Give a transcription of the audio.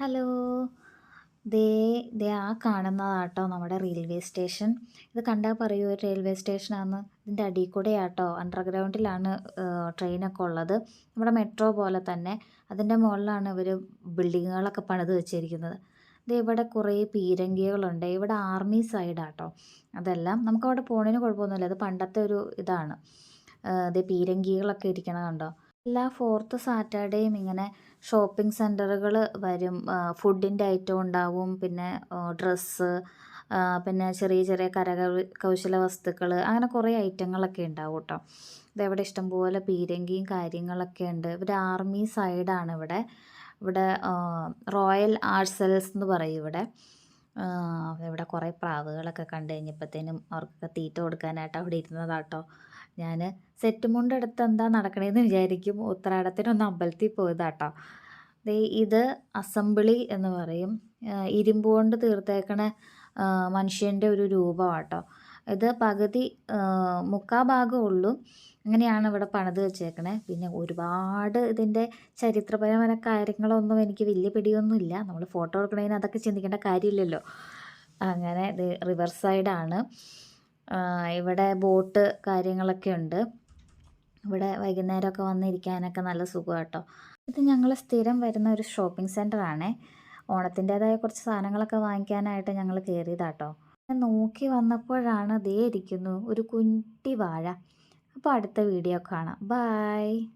Hello. ദേ ദേ ആ കാണുന്നതാട്ടോ നമ്മുടെ railway station. ഇത് കണ്ടാൽ പറയൂ ഒരു റെയിൽവേ സ്റ്റേഷനാണെന്ന് ഇതിന്റെ അടിയിൽ കൂടെയാട്ടോ അണ്ടർഗ്രൗണ്ടിലാണ് ട്രെയിനൊക്കെ ഉള്ളത്. നമ്മുടെ മെട്രോ പോലെ തന്നെ. അതിന്റെ മുകളിലാണ് ഇവർ ബിൽഡിങ്ങുകളൊക്കെ പണിത് വെച്ചിരിക്കുന്നത്. ഇത് ഇവിടെ കുറേ പീരങ്കികളുണ്ട്. ഇവിടെ ആർമി സൈഡാട്ടോ. അതെല്ലാം നമുക്ക് അവിടെ പോണതിന് കുഴപ്പമൊന്നുമില്ല. അത് പണ്ടത്തെ ഒരു ഇതാണ്. ഇത് പീരങ്കികളൊക്കെ ഇരിക്കണ കണ്ടോ? എല്ലാ ഫോർത്ത് സാറ്റർഡേയും ഇങ്ങനെ ഷോപ്പിംഗ് സെന്ററുകൾ വരും. ഫുഡിന്റെ ഐറ്റം ഉണ്ടാവും. പിന്നെ ഡ്രസ്സ് പിന്നെ ചെറിയ ചെറിയ കരകൗ കൗശല വസ്തുക്കൾ അങ്ങനെ കുറേ ഐറ്റങ്ങളൊക്കെ ഉണ്ടാവും കേട്ടോ. ഇതവിടെ ഇഷ്ടംപോലെ പീരങ്കിയും കാര്യങ്ങളൊക്കെ ഉണ്ട്. ഇവിടെ ആർമി സൈഡാണ് ഇവിടെ. ഇവിടെ റോയൽ ആർട്സൽസ് എന്ന് പറയും ഇവിടെ. ഇവിടെ കുറേ പ്രാവുകളൊക്കെ കണ്ടു കഴിഞ്ഞപ്പോഴത്തേനും അവർക്കൊക്കെ തീറ്റ കൊടുക്കാനായിട്ട് അവിടെ ഇരുന്നതാട്ടോ. ഞാൻ സെറ്റ് അടുത്ത് എന്താ നടക്കണേന്ന് വിചാരിക്കും. ഉത്രാടത്തിനൊന്ന് അമ്പലത്തിൽ പോയതാട്ടോ. ഇത് അസംബ്ലി എന്ന് പറയും. ഇരുമ്പ് കൊണ്ട് തീർത്തേക്കണ മനുഷ്യന്റെ ഒരു രൂപമാട്ടോ. ഇത് പകുതി മുക്കാ ഭാഗം ഉള്ളൂ. അങ്ങനെയാണ് ഇവിടെ പണിത് വെച്ചേക്കണേ. പിന്നെ ഒരുപാട് ഇതിന്റെ ചരിത്രപരമായ കാര്യങ്ങളൊന്നും എനിക്ക് വലിയ പിടിയൊന്നുമില്ല. നമ്മൾ ഫോട്ടോ എടുക്കണതിന് അതൊക്കെ ചിന്തിക്കേണ്ട കാര്യമില്ലല്ലോ. അങ്ങനെ ഇത് റിവർ സൈഡാണ്. ഇവിടെ ബോട്ട് കാര്യങ്ങളൊക്കെ ഉണ്ട്. ഇവിടെ വൈകുന്നേരമൊക്കെ വന്നിരിക്കാനൊക്കെ നല്ല സുഖം കേട്ടോ ഇത് ഞങ്ങൾ സ്ഥിരം വരുന്ന ഒരു ഷോപ്പിംഗ് സെന്ററാണേ ഓണത്തിന്റെതായ കുറച്ച് സാധനങ്ങളൊക്കെ വാങ്ങിക്കാനായിട്ട് ഞങ്ങൾ കയറിയതാട്ടോ നോക്കി വന്നപ്പോഴാണ് ദേ ഇരിക്കുന്നു. ഒരു കുട്ടി വാഴ. അപ്പോൾ അടുത്ത വീഡിയോ കാണാം. ബായ്